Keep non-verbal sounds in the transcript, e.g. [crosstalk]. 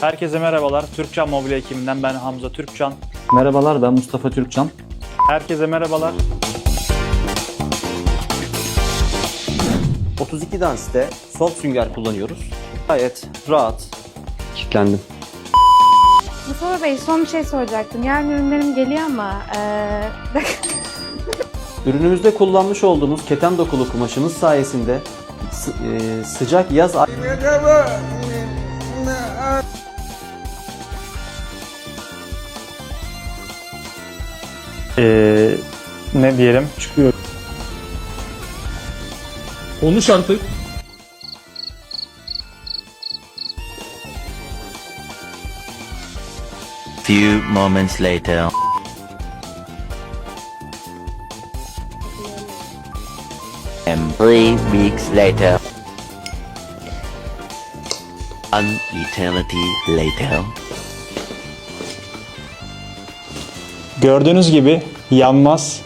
Herkese merhabalar. Türkcan Mobilya ekibinden ben Hamza Türkcan. Merhabalar ben Mustafa Türkcan. Herkese merhabalar. 32 Dans'te soft sünger kullanıyoruz. Gayet rahat. Kitlendim. Mustafa Bey son bir şey soracaktım. Yarın ürünlerim geliyor ama eee [laughs] Ürünümüzde kullanmış olduğumuz keten dokulu kumaşımız sayesinde sı- e, sıcak yaz ay- Ee, ne diyelim? Çıkıyor. Konuş artık. Few moments later. And three weeks later. An eternity later. Gördüğünüz gibi yanmaz.